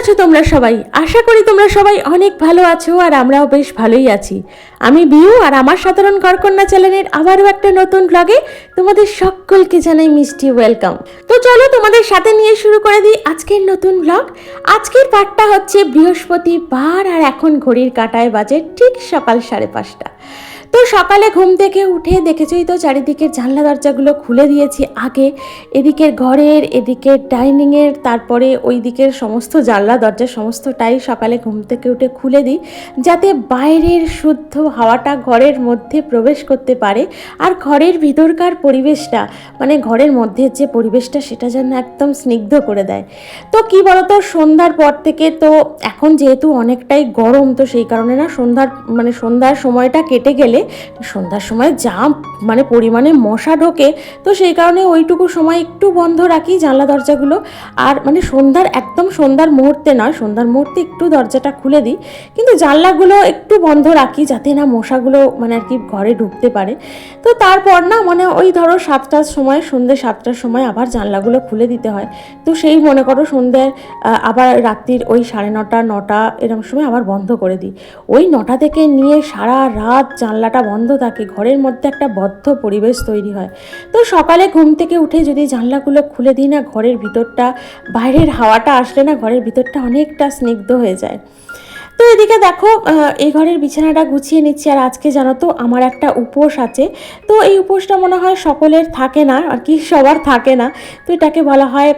আছো তোমরা সবাই? আশা করি তোমরা সবাই অনেক ভালো আছো আর আমরাও বেশ ভালোই আছি। আমি বিউ আর আমার সাধারণ ঘরকন্যা চ্যানেলের আবারও একটা নতুন ব্লগে তোমাদের সকলকে জানাই মিষ্টি ওয়েলকাম তো চলো তোমাদের সাথে নিয়ে শুরু করে দিই আজকের নতুন ব্লগ আজকের পার্টটা হচ্ছে বৃহস্পতিবার আর এখন ঘড়ির কাঁটায় বাজে ঠিক সকাল সাড়ে পাঁচটা। তো সকালে ঘুম থেকে উঠে দেখেছই তো চারিদিকের জানলা দরজাগুলো খুলে দিয়েছি আগে। এদিকের ঘরের, এদিকের ডাইনিংয়ের, তারপরে ওই দিকের সমস্ত জানলা দরজা সমস্তটাই সকালে ঘুম থেকে উঠে খুলে দিই, যাতে বাইরের শুদ্ধ হাওয়াটা ঘরের মধ্যে প্রবেশ করতে পারে। আর ঘরের ভিতরকার পরিবেশটা মানে ঘরের মধ্যে যে পরিবেশটা, সেটা যেন একদম স্নিগ্ধ করে দেয়। তো কি বলতো, সন্ধ্যার পর থেকে তো এখন যেহেতু অনেকটাই গরম, তো সেই কারণে না সন্ধ্যার মানে সন্ধ্যার সময়টা কেটে গেলে সন্ধ্যার সময় যা মানে পরিমাণে মশা ঢোকে, তো সেই কারণে ওইটুকু সময় একটু বন্ধ রাখি জানলা দরজাগুলো। আর মানে সন্ধ্যার, একদম সন্ধ্যার মুহূর্তে নয়, সন্ধ্যার মুহূর্তে একটু দরজাটা খুলে দিই। কিন্তু জানলাগুলো একটু বন্ধ রাখি যাতে না মশাগুলো মানে আর কি ঘরে ঢুকতে পারে। তো তারপর না মানে ওই ধরো সাতটার সময় সন্ধ্যে সাতটার সময় আবার জানলাগুলো খুলে দিতে হয়। তো সেই মনে করো সন্ধ্যে আবার রাত্রির ওই সাড়ে নটা নটা এরকম সময় আবার বন্ধ করে দিই। ওই নটা থেকে নিয়ে সারা রাত জানলাটা বন্ধ থাকে, ঘরের মধ্যে একটা বদ্ধ পরিবেশ তৈরি হয়। তো সকালে ঘুম থেকে উঠে যদি জানলাগুলো খুলে দিই না, ঘরের ভিতরটা, বাইরের হাওয়াটা আসলে না, ঘরের ভিতরটা অনেকটা স্নিগ্ধ হয়ে যায়। তো এদিকে দেখো এই ঘরের বিছানাটা গুছিয়ে নিচ্ছি। আর আজকে জানো তো, আমার একটা উপোস আছে। তো এই উপোসটা মনে হয় সকলের থাকে না, আর কি সবার থাকে না। তো এটাকে বলা হয়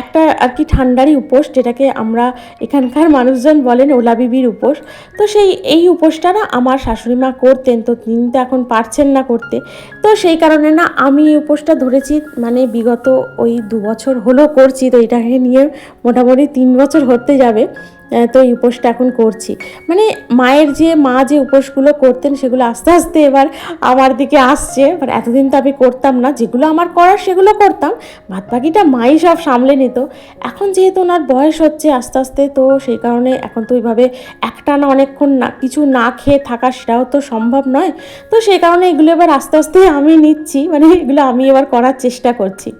একটা আর কি ঠান্ডারই উপোস, যেটাকে আমরা এখানকার মানুষজন বলেন ওলা বিবির উপোস। তো সেই, এই উপোসটা না আমার শাশুড়ি মা করতেন, তো তিনি তো এখন পারছেন না করতে। তো সেই কারণে না আমি এই উপোসটা ধরেছি মানে বিগত ওই দু বছর হলো করছি, তো এটাকে নিয়ে মোটামুটি তিন বছর হতে যাবে। তো এই উপোসটা এখন করছি। মানে মায়ের যে মা যে উপোসগুলো করতেন সেগুলো আস্তে আস্তে এবার আমার দিকে আসছে। বাট এতদিন তো আমি করতাম না, যেগুলো আমার করার সেগুলো করতাম। বাদ বাকিটা মাই সব সামলে নিত। এখন যেহেতু ওনার বয়স হচ্ছে আস্তে আস্তে, তো সেই কারণে এখন তো ওইভাবে একটানা অনেকক্ষণ না, কিছু না খেয়ে থাকা সেটাও তো সম্ভব নয়। তো সেই কারণে এগুলো এবার আস্তে আস্তে আমি নিচ্ছি। মানে এগুলো আমি এবার করার চেষ্টা করছি।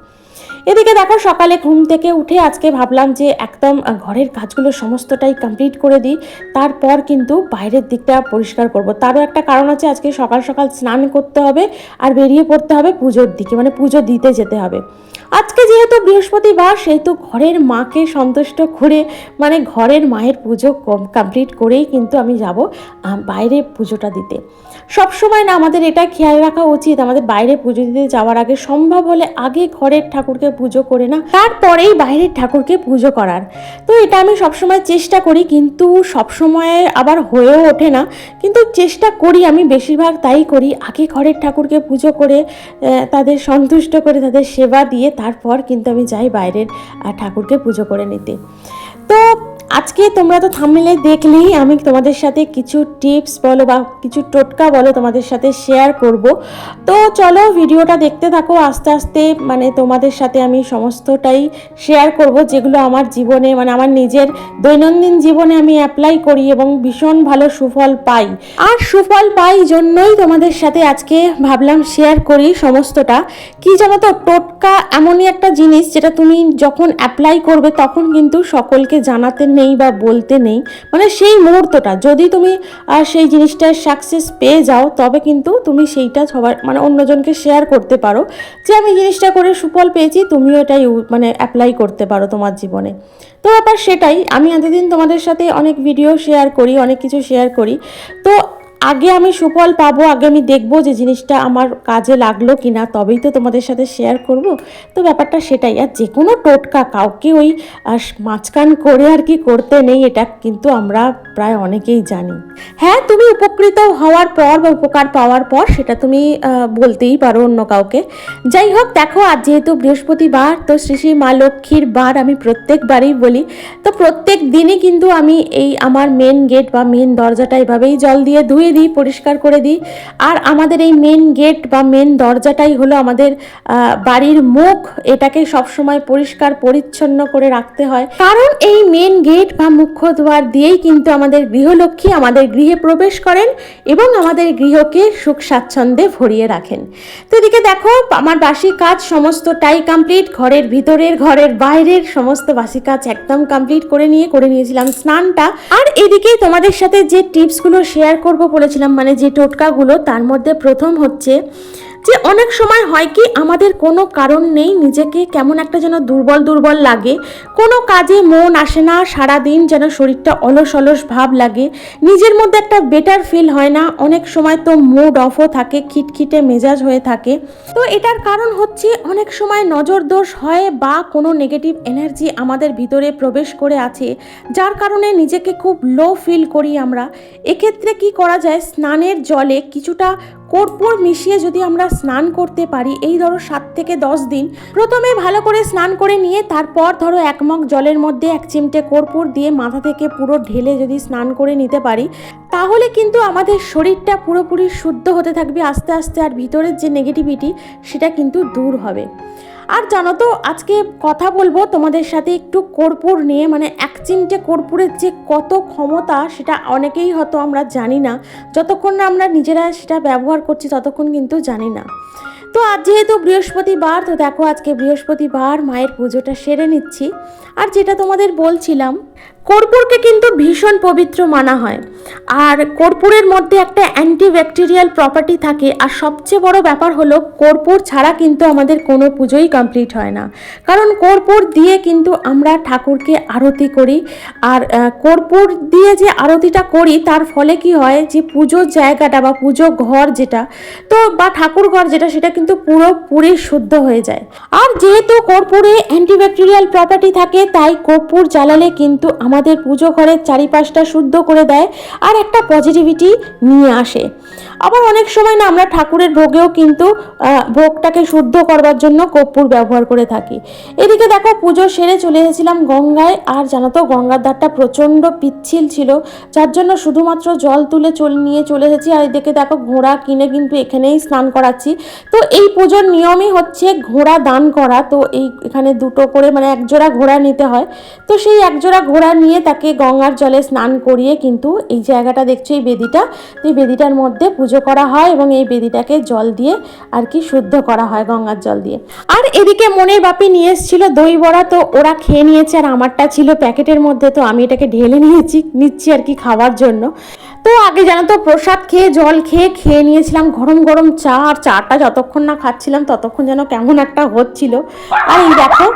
এদিকে দেখো, সকালে ঘুম থেকে উঠে আজকে ভাবলাম যে একদম ঘরের কাজগুলো সমস্তটাই কমপ্লিট করে দিই। তারপর কিন্তু বাইরের দিকটা পরিষ্কার করব। তারও একটা কারণ আছে, আজকে সকাল সকাল স্নান করতে হবে আর বেরিয়ে পড়তে হবে পুজোর দিকে মানে পুজো দিতে যেতে হবে। আজকে যেহেতু বৃহস্পতিবার, সেহেতু ঘরের মাকে সন্তুষ্ট করে মানে ঘরের মায়ের পুজো কমপ্লিট করেই কিন্তু আমি যাব বাইরে পুজোটা দিতে। সবসময় না আমাদের এটা খেয়াল রাখা উচিত। আমাদের বাইরে পুজো দিতে যাওয়ার আগে সম্ভব হলে আগে ঘরের ঠাকুরকে পুজো করে না, তারপরেই বাইরের ঠাকুরকে পুজো করার। তো এটা আমি সবসময় চেষ্টা করি, কিন্তু সবসময় আবার হয়েও ওঠে না। কিন্তু চেষ্টা করি, আমি বেশিরভাগ তাই করি, আগে ঘরের ঠাকুরকে পুজো করে তাদের সন্তুষ্ট করে, তাদের সেবা দিয়ে, তারপর কিন্তু আমি যাই বাইরের ঠাকুরকে পুজো করে নিতে। তো আজকে তোমরা তো থামলে দেখলেই আমি তোমাদের সাথে কিছু টিপস বলো বা কিছু টোটকা বলো তোমাদের সাথে শেয়ার করব। তো চলো ভিডিওটা দেখতে থাকো, আস্তে আস্তে মানে তোমাদের সাথে আমি সমস্তটাই শেয়ার করব যেগুলো আমার জীবনে মানে আমার নিজের দৈনন্দিন জীবনে আমি অ্যাপ্লাই করি এবং ভীষণ ভালো সুফল পাই। আর সুফল পাই জন্যই তোমাদের সাথে আজকে ভাবলাম শেয়ার করি সমস্তটা। কি জানো তো, টোটকা এমনই একটা জিনিস যেটা তুমি যখন অ্যাপ্লাই করবে তখন কিন্তু সকলকে জানাতে নেই বা বলতে নেই মানে সেই মুহূর্তটা, যদি তুমি সেই জিনিসটার সাকসেস পেয়ে যাও, তবে কিন্তু তুমি সেইটা সবার মানে অন্যজনকে শেয়ার করতে পারো। যে আমি জিনিসটা করে সুফল পেয়েছি, তুমিও এটাই মানে অ্যাপ্লাই করতে পারো তোমার জীবনে। তো ব্যাপার সেটাই, আমি এতদিন তোমাদের সাথে অনেক ভিডিও শেয়ার করি, অনেক কিছু শেয়ার করি। তো আগে আমি সুফল পাবো, আগে আমি দেখব যে জিনিসটা আমার কাজে লাগল কি না তবেই তো তোমাদের সাথে শেয়ার করব। তো ব্যাপারটা সেটাই, আর যে কোনো টোটকা কাউকে ওই মাঝখান করে আর কি করতে নেই, এটা কিন্তু আমরা প্রায় অনেকেই জানি। হ্যাঁ তুমি উপকৃত হওয়ার পর বা উপকার পাওয়ার পর, সেটা তুমি বলতেই পারো অন্য কাউকে। যাই হোক, দেখো, আজ যেহেতু বৃহস্পতিবার, তো শ্রী শ্রী মা লক্ষ্মীর বার আমি প্রত্যেকবারই বলি। তো প্রত্যেক দিনই কিন্তু আমি এই আমার মেন গেট বা মেন দরজাটা এভাবেই জল দিয়ে ধুয়ে ধুয়ে দিই, পরিষ্কার করে দিই। আর আমাদের এই মেন গেট বা মেন দরজাটাই হলো আমাদের বাড়ির মুখ। এটাকে সবসময় পরিষ্কার, পরিচ্ছন্ন করে রাখতে হয়। কারণ এই মেন গেট বা মুখ্য দ্বার দিয়েই কিন্তু আমাদের গৃহলক্ষ্মী আমাদের গৃহে প্রবেশ করেন এবং আমাদের গৃহকে সুখ স্বাচ্ছন্দ্যে ভরিয়ে রাখেন। তো এদিকে দেখো, আমার বাসি কাজ সমস্তটাই কমপ্লিট ঘরের ভিতরের, ঘরের বাইরের সমস্ত বাসি কাজ একদম কমপ্লিট করে নিয়ে, করে নিয়েছিলাম স্নানটা। আর এদিকে তোমাদের সাথে যে টিপসগুলো শেয়ার করব বলেছিলাম মানে যে টোটকাগুলো তার মধ্যে প্রথম হচ্ছে যে অনেক সময় হয় কি আমাদের কোনো কারণ নেই, নিজেকে কেমন একটা যেন দুর্বল দুর্বল লাগে। কোনো কাজে মন আসে না সারা দিন যেন শরীরটা অলস অলস ভাব লাগে। নিজের মধ্যে একটা বেটার ফিল হয় না, অনেক সময় তো মুড অফও থাকে, খিটখিটে মেজাজ হয়ে থাকে। তো এটার কারণ হচ্ছে অনেক সময় নজর দোষ হয় বা কোনো নেগেটিভ এনার্জি আমাদের ভিতরে প্রবেশ করে আছে, যার কারণে নিজেকে খুব লো ফিল করি আমরা। এক্ষেত্রে কি করা যায়? স্নানের জলে কিছুটা কর্পূর মিশিয়ে যদি আমরা স্নান করতে পারি, এই ধরো সাত থেকে দশ দিন, প্রথমে ভালো করে স্নান করে নিয়ে তারপর ধরো এক মগ জলের মধ্যে এক চিমটে কর্পূর দিয়ে মাথা থেকে পুরো ঢেলে যদি স্নান করে নিতে পারি, তাহলে কিন্তু আমাদের শরীরটা পুরোপুরি শুদ্ধ হতে থাকবে, আস্তে আস্তে আর ভিতরের যে নেগেটিভিটি সেটা কিন্তু দূর হবে। আর জানো তো, আজকে কথা বলব তোমাদের সাথে একটু কর্পূর নিয়ে মানে এক চিমটে কর্পূরের যে কত ক্ষমতা সেটা অনেকেই হয়তো আমরা জানি না। যতক্ষণ না আমরা নিজেরা সেটা ব্যবহার করছি, ততক্ষণ কিন্তু জানি না। তো আজ যেহেতু বৃহস্পতিবার, তো দেখো আজকে বৃহস্পতিবার, মায়ের পুজোটা সেরে নিচ্ছি। আর যেটা তোমাদের বলছিলাম কর্পূরকে কিন্তু ভীষণ পবিত্র মানা হয়। আর কর্পূরের মধ্যে একটা অ্যান্টিব্যাকটেরিয়াল প্রপার্টি থাকে। আর সবচেয়ে বড় ব্যাপার হলো, কর্পূর ছাড়া কিন্তু আমাদের কোনো পুজোই কমপ্লিট হয় না। কারণ কর্পূর দিয়ে কিন্তু আমরা ঠাকুরকে আরতি করি। আর কর্পূর দিয়ে যে আরতিটা করি, তার ফলে কি হয় যে পুজোর জায়গাটা বা পুজো ঘর যেটা, তো বা ঠাকুর ঘর যেটা, সেটা কিন্তু পুরোপুরি শুদ্ধ হয়ে যায়। আর যেহেতু কর্পূরে অ্যান্টিব্যাকটেরিয়াল প্রপার্টি থাকে, তাই কর্পূর জ্বালালে কিন্তু আমাদের পুজো ঘরের চারিপাশটা শুদ্ধ করে দেয় আর একটা পজিটিভিটি নিয়ে আসে। আবার অনেক সময় না আমরা ঠাকুরের ভোগেও কিন্তু ভোগটাকে শুদ্ধ করবার জন্য কর্পূর ব্যবহার করে থাকি। এদিকে দেখো, পুজো সেরে চলে এসেছিলাম গঙ্গায়। আর জানো তো, গঙ্গার ধারটা প্রচণ্ড পিচ্ছিল ছিল, যার জন্য শুধুমাত্র জল তুলে চল, নিয়ে চলে এসেছি। আর এদিকে দেখো, ঘোড়া কিনে কিন্তু এখানেই স্নান করাচ্ছি। তো এই পুজোর নিয়মই হচ্ছে ঘোড়া দান করা। তো এই, এখানে দুটো করে মানে একজোড়া ঘোড়া নিতে হয়। তো সেই একজোড়া ঘোড়া নিয়ে তাকে গঙ্গার জলে স্নান করিয়ে কিন্তু এই জায়গাটা দেখছ, এই বেদিটা। এই বেদিটার মধ্যে পুজো করা হয় এবং এই বেদিটাকে জল দিয়ে আর কি শুদ্ধ করা হয়, গঙ্গার জল দিয়ে। আর এদিকে মনের বাপি নিয়ে এসেছিল দই বড়া, তো ওরা খেয়ে নিয়েছে আর আমারটা ছিল প্যাকেটের মধ্যে, তো আমি এটাকে ঢেলে নিয়েছি, নিচ্ছি আর কি খাওয়ার জন্য। তো আগে জানো তো প্রসাদ খেয়ে, জল খেয়ে খেয়ে নিয়েছিলাম গরম গরম চা, আর চাটা যতক্ষণ না খাচ্ছিলাম ততক্ষণ যেন কেমন একটা হচ্ছিল। আর এই দেখো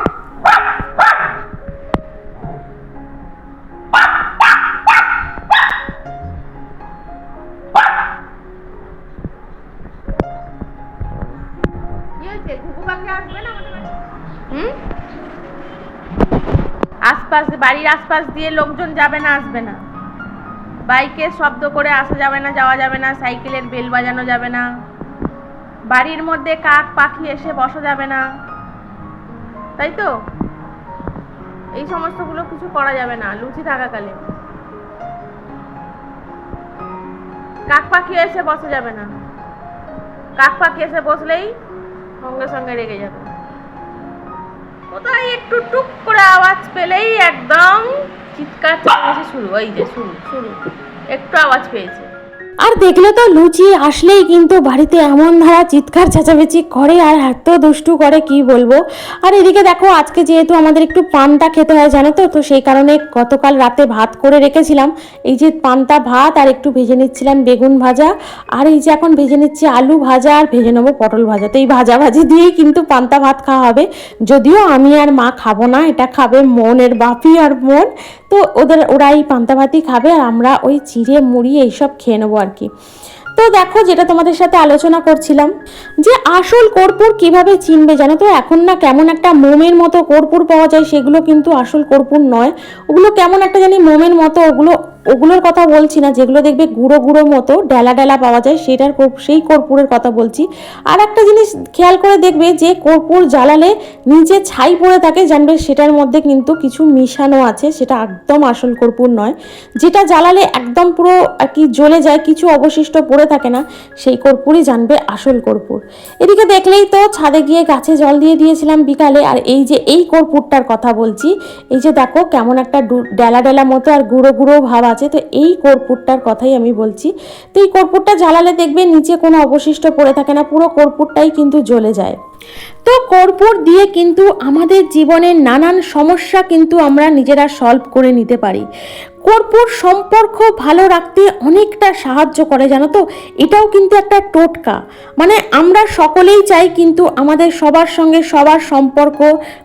আশপাশ, বাড়ির আশপাশ দিয়ে লোকজন যাবে না, আসবে না। বাইকের শব্দ করে আসা যাবে না, যাওয়া যাবে না, সাইকেলের বেল বাজানো যাবে না। বাড়ির মধ্যে কাক পাখি এসে বসা যাবে না। তাই তো? এই সমস্তগুলো কিছু করা যাবে না, লুচি থাকাকালে। কাক পাখি এসে বসা যাবে না। কাক পাখি এসে বসলেই সঙ্গে সঙ্গে রেগে যাবে। কোথায় একটু টুক করে আওয়াজ পেলেই একদম চিৎকার চেঁচামেচি শুরু ওই যে শুরু শুরু। একটু আওয়াজ পেয়েছে। আর দেখলে তো লুচি আসলেই কিন্তু বাড়িতে এমন ধারা চিৎকার চেঁচামেচি করে আর এত দুষ্টু করে, কি বলব? আর এদিকে দেখো, আজকে যেহেতু আমাদের একটু পান্তা খেতে হয়, জানো তো? তো সেই কারণে গতকাল রাতে ভাত করে রেখেছিলাম। এই যে পান্তা ভাত আর একটু ভেজে নিচ্ছিলাম বেগুন ভাজা। আর এই যে এখন ভেজে নিচ্ছি আলু ভাজা আর ভেজে নেব পটল ভাজা। তো এই ভাজা ভাজি দিয়েই কিন্তু পান্তা ভাত খাওয়া হবে। যদিও আমি আর মা খাব না, এটা খাবে মনের বাপি আর মন। তো ওদের, ওরাই পান্তা ভাতই খাবে আর আমরা ওই চিড়ে, মুড়ি এইসব খেয়ে নেব আর কি। তো দেখো যেটা তোমাদের সাথে আলোচনা করছিলাম, যে আসল কর্পূর কীভাবে চিনবে জানো তো? এখন না কেমন একটা মোমের মতো কর্পূর পাওয়া যায়, সেগুলো কিন্তু আসল কর্পূর নয়। ওগুলো কেমন একটা জানি মোমের মতো, ওগুলো ওগুলোর কথা বলছি না, যেগুলো দেখবে গুঁড়ো গুঁড়ো মতো, ডেলা ডেলা পাওয়া যায়, সেটার সেই কর্পূরের কথা বলছি। আর একটা জিনিস খেয়াল করে দেখবে যে কর্পূর জ্বালালে নিচে ছাই পড়ে থাকে, জানবে সেটার মধ্যে কিন্তু কিছু মিশানো আছে, সেটা একদম আসল কর্পূর নয়। যেটা জ্বালালে একদম পুরো আর কি জ্বলে যায়, কিছু অবশিষ্ট পড়ে থাকে না, সেই কর্পূরই জানবে আসল কর্পূর। এদিকে দেখলেই তো ছাদে গিয়ে গাছে জল দিয়ে দিয়েছিলাম বিকালে, আর এই যে এই কর্পূরটার কথা বলছি, এই যে দেখো কেমন একটা ডেলা ডেলা মতো আর গুঁড়ো গুঁড়ো ভাব আছে, তো এই কর্পূরটার কথাই আমি বলছি। তো এই কর্পূরটা জ্বালালে দেখবে নিচে কোনো অবশিষ্ট পড়ে থাকে না, পুরো কর্পূরটাই কিন্তু জ্বলে যায়। তো কর্পূর দিয়ে কিন্তু আমাদের জীবনের নানান সমস্যা কিন্তু আমরা নিজেরা সলভ করে নিতে পারি। কর্পূর সম্পর্ক ভালো রাখতে অনেকটা সাহায্য করে, জানো তো? এটাও কিন্তু একটা টোটকা। মানে আমরা সকলেই চাই কিন্তু আমাদের সবার সঙ্গে সবার সম্পর্ক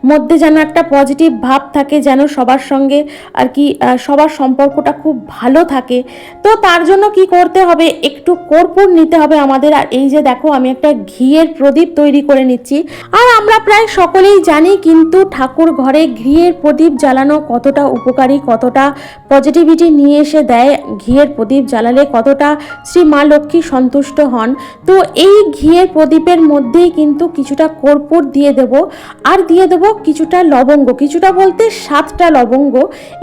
মধ্যে যেন একটা পজিটিভ ভাব থাকে, যেন সবার সঙ্গে আর কি সবার সম্পর্কটা খুব ভালো থাকে। তো তার জন্য কি করতে হবে? একটু কর্পূর নিতে হবে আমাদের। আর এই যে দেখো, আমি একটা ঘিয়ের প্রদীপ তৈরি করে নিচ্ছি। আর আমরা প্রায় সকলেই জানি কিন্তু ঠাকুর ঘরে ঘিয়ের প্রদীপ জ্বালানো কতটা উপকারী, কতটা পজিটিভিটি নিয়ে এসে দেয় ঘিয়ের প্রদীপ জ্বালালে কতটা শ্রী মা লক্ষ্মী সন্তুষ্ট হন। তো এই ঘিয়ের প্রদীপের মধ্যেই কিন্তু কিছুটা কর্পূর দিয়ে দেব আর দিয়ে দেব কিছুটা লবঙ্গ। কিছুটা বলতে সাতটা লবঙ্গ।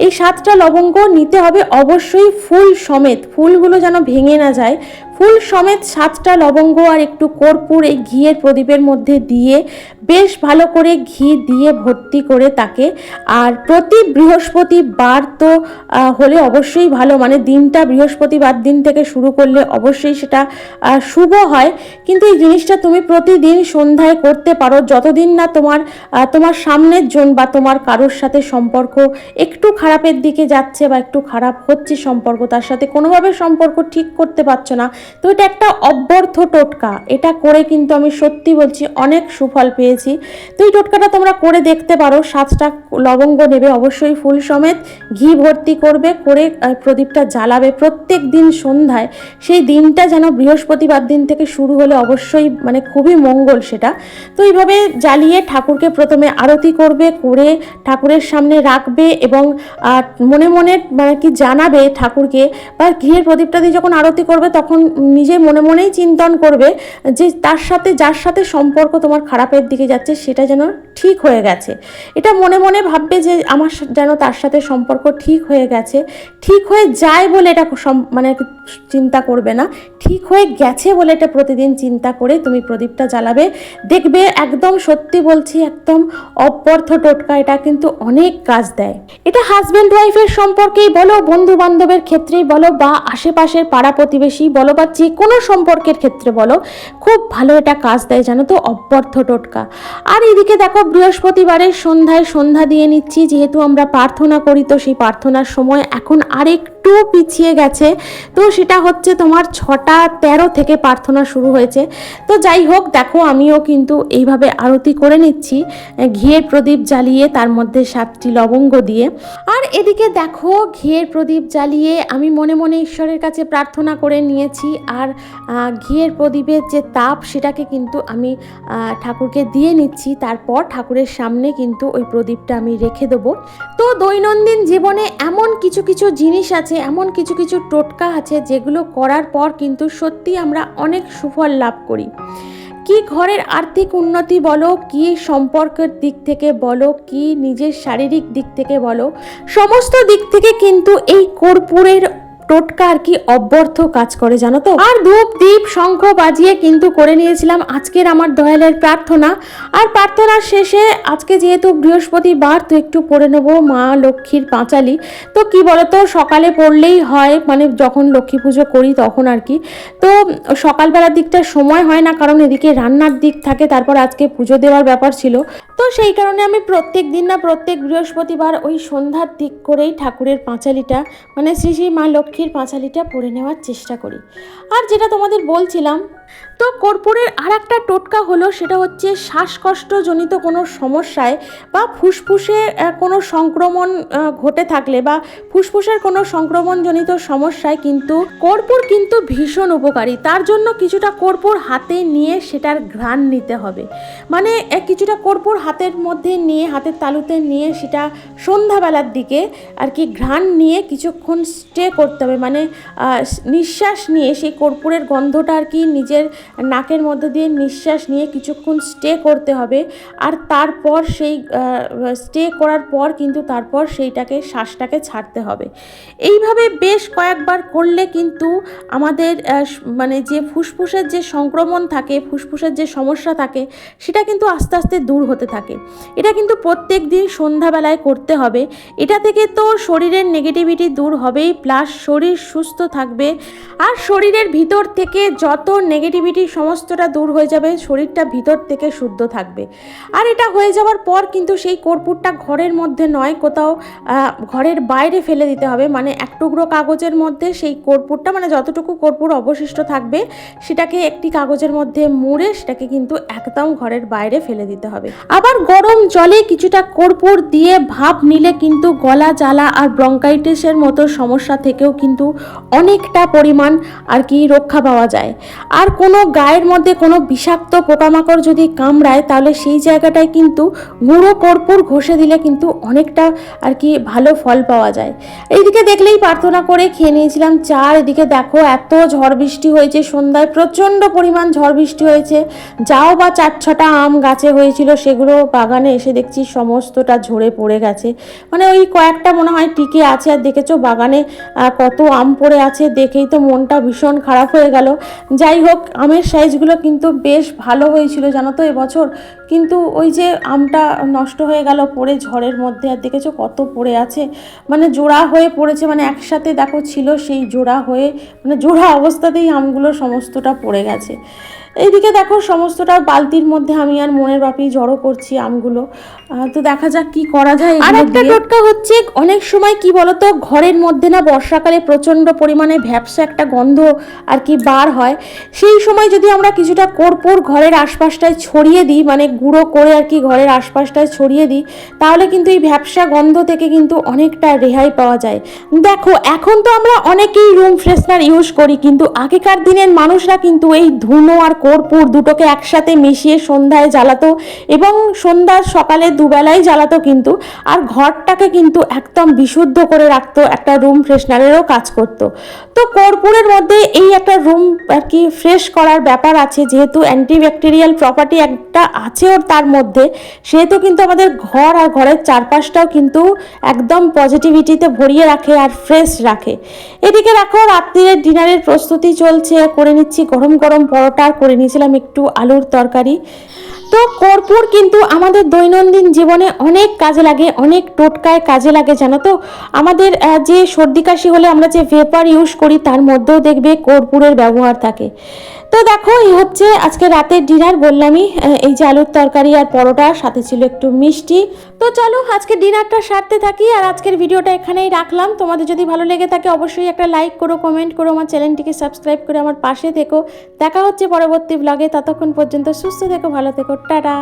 এই সাতটা লবঙ্গ নিতে হবে অবশ্যই ফুল সমেত। ফুলগুলো যেন ভেঙে না যায়। ফুল সমেত সাতটা লবঙ্গ আর একটু কর্পূর এই ঘিয়ের প্রদীপের মধ্যে দিয়ে বেশ ভালো করে ঘি দিয়ে ভর্তি করে তাকে। আর প্রতি বৃহস্পতিবার তো হলে অবশ্যই ভালো। মানে দিনটা বৃহস্পতিবার দিন থেকে শুরু করলে অবশ্যই সেটা শুভ হয়। কিন্তু এই জিনিসটা তুমি প্রতিদিন সন্ধ্যায় করতে পারো। যতদিন না তোমার তোমার সামনের জন বা তোমার কারোর সাথে সম্পর্ক একটু খারাপের দিকে যাচ্ছে বা একটু খারাপ হচ্ছে সম্পর্ক, তার সাথে কোনোভাবে সম্পর্ক ঠিক করতে পারছ না তো এটা একটা অব্যর্থ টোটকা। এটা করে কিন্তু আমি সত্যি বলছি অনেক সুফল পেয়েছি। তো এই টোটকাটা তোমরা করে দেখতে পারো, সাতটা লবঙ্গ নেবে অবশ্যই ফুল সমেত, ঘি ভর্তি করবে, করে প্রদীপটা জ্বালাবে প্রত্যেক দিন সন্ধ্যায়। সেই দিনটা যেন বৃহস্পতিবার দিন থেকে শুরু হলে অবশ্যই মানে খুবই মঙ্গল সেটা। তো এইভাবে জ্বালিয়ে ঠাকুরকে প্রথমে আরতি করবে, করে ঠাকুরের সামনে রাখবে এবং মনে মনে মানে কি জানাবে ঠাকুরকে বা ঘিয়ের প্রদীপটা দিয়ে যখন আরতি করবে তখন নিজে মনে মনেই চিন্তন করবে যে তার সাথে, যার সাথে সম্পর্ক তোমার খারাপের দিকে যাচ্ছে, সেটা যেন ঠিক হয়ে গেছে। এটা মনে মনে ভাববে যে আমার যেন তার সাথে সম্পর্ক ঠিক হয়ে গেছে। ঠিক হয়ে যায় বলে এটা মানে চিন্তা করবে না। ঠিক হয়ে গেছে বলে এটা প্রতিদিন চিন্তা করে তুমি প্রদীপটা জ্বালাবে। দেখবে একদম সত্যি বলছি, একদম অপর্থ টোটকা, এটা কিন্তু অনেক কাজ দেয়। এটা হাজব্যান্ড ওয়াইফের সম্পর্কেই বলো বন্ধু বান্ধবের ক্ষেত্রেই বলো, বা আশেপাশের পাড়া প্রতিবেশী বলো, বা যে কোনো সম্পর্কের ক্ষেত্রে বলো, খুব ভালো এটা কাজ দেয় জানো তো, অব্যর্থ টোটকা। আর এদিকে দেখো, বৃহস্পতিবারের সন্ধ্যায় সন্ধ্যা দিয়ে নিচ্ছি, যেহেতু আমরা প্রার্থনা করি তো সেই প্রার্থনার সময় এখন আরেকটু পিছিয়ে গেছে। তো সেটা হচ্ছে তোমার ছটা তেরো থেকে প্রার্থনা শুরু হয়েছে। তো যাই হোক, দেখো আমিও কিন্তু এইভাবে আরতি করে নিচ্ছি, ঘিয়ের প্রদীপ জ্বালিয়ে তার মধ্যে সাতটি লবঙ্গ দিয়ে। আর এদিকে দেখো, ঘিয়ের প্রদীপ জ্বালিয়ে আমি মনে মনে ঈশ্বরের কাছে প্রার্থনা করে নিয়েছি আর ঘিয়ের প্রদীপের যে তাপ সেটাকে কিন্তু আমি ঠাকুরকে দিয়ে নিচ্ছি। তারপর ঠাকুরের সামনে কিন্তু ওই প্রদীপটা আমি রেখে দেবো। তো দৈনন্দিন জীবনে এমন কিছু কিছু জিনিস আছে, এমন কিছু কিছু টোটকা আছে যেগুলো করার পর কিন্তু সত্যি আমরা অনেক সুফল লাভ করি। কি ঘরের আর্থিক উন্নতি বলো, কি সম্পর্কের দিক থেকে বলো, কি নিজের শারীরিক দিক থেকে বলো, সমস্ত দিক থেকে কিন্তু এই কর্পূরের টোটকা আর কি অব্যর্থ কাজ করে, জানো তো? আর ধূপ, দীপ, শঙ্খ বাজিয়ে কিন্তু করে নিয়েছিলাম আজকের আমার দয়ালের প্রার্থনা। আর প্রার্থনার শেষে আজকে যেহেতু বৃহস্পতিবার, তো একটু পড়ে নেব মা লক্ষ্মীর পাঁচালি। তো কি বলতো, সকালে পড়লেই হয় মানে যখন লক্ষ্মী পুজো করি তখন আর কি। তো সকালবেলার দিকটা সময় হয় না, কারণ এদিকে রান্নার দিক থাকে, তারপর আজকে পুজো দেওয়ার ব্যাপার ছিল। তো সেই কারণে আমি প্রত্যেক দিন না, প্রত্যেক বৃহস্পতিবার ওই সন্ধ্যার দিক করেই ঠাকুরের পাঁচালিটা মানে শ্রী শ্রী মা লক্ষ্মী লক্ষ্মীর পাঁচালিটা পরে নেওয়ার চেষ্টা করি। আর যেটা তোমাদের বলছিলাম তো কর্পূরের আর একটা টোটকা হলো, সেটা হচ্ছে শ্বাসকষ্টজনিত কোনো সমস্যায় বা ফুসফুসে কোনো সংক্রমণ ঘটে থাকলে বা ফুসফুসের কোনো সংক্রমণজনিত সমস্যায় কিন্তু কর্পূর কিন্তু ভীষণ উপকারী। তার জন্য কিছুটা কর্পূর হাতে নিয়ে সেটার ঘ্রাণ নিতে হবে। মানে কিছুটা কর্পূর হাতের মধ্যে নিয়ে, হাতের তালুতে নিয়ে সেটা সন্ধ্যাবেলার দিকে আর কি ঘ্রাণ নিয়ে কিছুক্ষণ স্টে করতে হবে। মানে নিঃশ্বাস নিয়ে সেই কর্পূরের গন্ধটা আর কি নিজের নাকের মধ্যে দিয়ে নিঃশ্বাস নিয়ে কিছুক্ষণ স্টে করতে হবে। আর তারপর সেই স্টে করার পর কিন্তু তারপর সেইটাকে, শ্বাসটাকে ছাড়তে হবে। এইভাবে বেশ কয়েকবার করলে কিন্তু আমাদের মানে যে ফুসফুসের যে সংক্রমণ থাকে, ফুসফুসের যে সমস্যা থাকে, সেটা কিন্তু আস্তে আস্তে দূর হতে থাকে। এটা কিন্তু প্রত্যেক দিন সন্ধ্যাবেলায় করতে হবে। এটা থেকে তো শরীরের নেগেটিভিটি দূর হবেই প্লাস শরীর সুস্থ থাকবে। আর শরীরের ভিতর থেকে যত নেগেটিভিটি সমস্তটা দূর হয়ে যাবে, শরীরটা ভিতর থেকে শুদ্ধ থাকবে। আর এটা হয়ে যাওয়ার পর কিন্তু সেই কর্পূরটা ঘরের মধ্যে নয়, কোথাও ঘরের বাইরে ফেলে দিতে হবে। মানে এক টুকরো কাগজের মধ্যে সেই কর্পূরটা মানে যতটুকু কর্পূর অবশিষ্ট থাকবে, সেটাকে একটি কাগজের মধ্যে মুড়ে সেটাকে কিন্তু একদম ঘরের বাইরে ফেলে দিতে হবে। আবার গরম জলে কিছুটা কর্পূর দিয়ে ভাপ নিলে কিন্তু গলা জ্বালা আর ব্রঙ্কাইটিসের মতো সমস্যা থেকেও কিন্তু অনেকটা পরিমাণ আর কি রক্ষা পাওয়া যায়। আর কোনো গায়ের মধ্যে কোনো বিষাক্ত পোকামাকড় যদি কামড়ায়, তাহলে সেই জায়গাটায় কিন্তু গুঁড়ো কর্পূর ঘষে দিলে কিন্তু অনেকটা আর কি ভালো ফল পাওয়া যায়। এইদিকে দেখলেই প্রার্থনা করে খেয়ে নিয়েছিলাম চা। এদিকে দেখো, এত ঝড় বৃষ্টি হয়েছে, সন্ধ্যায় প্রচণ্ড পরিমাণ ঝড় বৃষ্টি হয়েছে। যাও বা চার ছটা আম গাছে হয়েছিল, সেগুলো বাগানে এসে দেখছি সমস্তটা ঝরে পড়ে গেছে। মানে ওই কয়েকটা মনে হয় টিকে আছে, আর দেখেছ বাগানে কত আম পড়ে আছে, দেখেই তো মনটা ভীষণ খারাপ হয়ে গেল। যাই হোক আমের সাইজগুলো কিন্তু বেশ ভালো হয়েছিল, জানো তো এবছর? কিন্তু ওই যে আমটা নষ্ট হয়ে গেল পড়ে ঝড়ের মধ্যে, আর দেখেছ কত পড়ে আছে? মানে জোড়া হয়ে পড়েছে মানে একসাথে দেখো ছিল সেই জোড়া হয়ে মানে জোড়া অবস্থাতেই আমগুলো সমস্তটা পড়ে গেছে। এইদিকে দেখো সমস্তটা বালতির মধ্যে আমি আর মনের বাপি জড়ো করছি আমগুলো। তো দেখা যাক কি করা যায় আর একটা টোটকা হচ্ছে অনেক সময় কি বলতো ঘরের মধ্যে না বর্ষাকালে প্রচণ্ড পরিমাণে ভ্যাপসা একটা গন্ধ আর কি বার হয়। সেই সময় যদি আমরা কিছুটা কর্পূর ঘরের আশপাশটায় ছড়িয়ে দিই মানে গুঁড়ো করে আর কি ঘরের আশপাশটায় ছড়িয়ে দিই তাহলে কিন্তু এই ভ্যাপসা গন্ধ থেকে কিন্তু অনেকটা রেহাই পাওয়া যায়। দেখো এখন তো আমরা অনেকেই রুম ফ্রেশনার ইউজ করি কিন্তু আগেকার দিনের মানুষরা কিন্তু এই ধুনো আর কর্পূর দুটোকে একসাথে মিশিয়ে সন্ধ্যায় জ্বালাতো এবং সন্ধ্যার সকালে দুবেলায় জ্বালাতো কিন্তু, আর ঘরটাকে কিন্তু একদম বিশুদ্ধ করে রাখতো, একটা রুম ফ্রেশনারেরও কাজ করতো। তো কর্পূরের মধ্যে এই একটা রুম আর কি ফ্রেশ করার ব্যাপার আছে, যেহেতু অ্যান্টিব্যাকটেরিয়াল প্রপার্টি একটা আছে ওর তার মধ্যে, সেহেতু কিন্তু আমাদের ঘর আর ঘরের চারপাশটাও কিন্তু একদম পজিটিভিটিতে ভরিয়ে রাখে আর ফ্রেশ রাখে। এদিকে রাখো রাত্রিরের ডিনারের প্রস্তুতি চলছে, করে নিচ্ছি গরম গরম পরোটা, করে নিয়েছিলাম একটু আলুর তরকারি। তো কর্পূর কিন্তু আমাদের দৈনন্দিন জীবনে অনেক কাজে লাগে, অনেক টোটকায় কাজে লাগে, জানো তো? আমাদের যে সর্দি কাশি হলে আমরা যে ভেপার ইউজ করি, তার মধ্যেও দেখবে কর্পূরের ব্যবহার থাকে। তো দেখো, এই হচ্ছে আজকে রাতের ডিনার বললামই এই যে আলুর তরকারি আর পরোটা, সাথে ছিল একটু মিষ্টি। তো চলো, আজকে ডিনারটা সারতে থাকি, আর আজকের ভিডিওটা এখানেই রাখলাম। তোমাদের যদি ভালো লেগে থাকে, অবশ্যই একটা লাইক করো কমেন্ট করো, আমার চ্যানেলটিকে সাবস্ক্রাইব করে আমার পাশে থেকো। দেখা হচ্ছে পরবর্তী ব্লগে ততক্ষণ পর্যন্ত সুস্থ থেকো, ভালো থেকো, টাটা।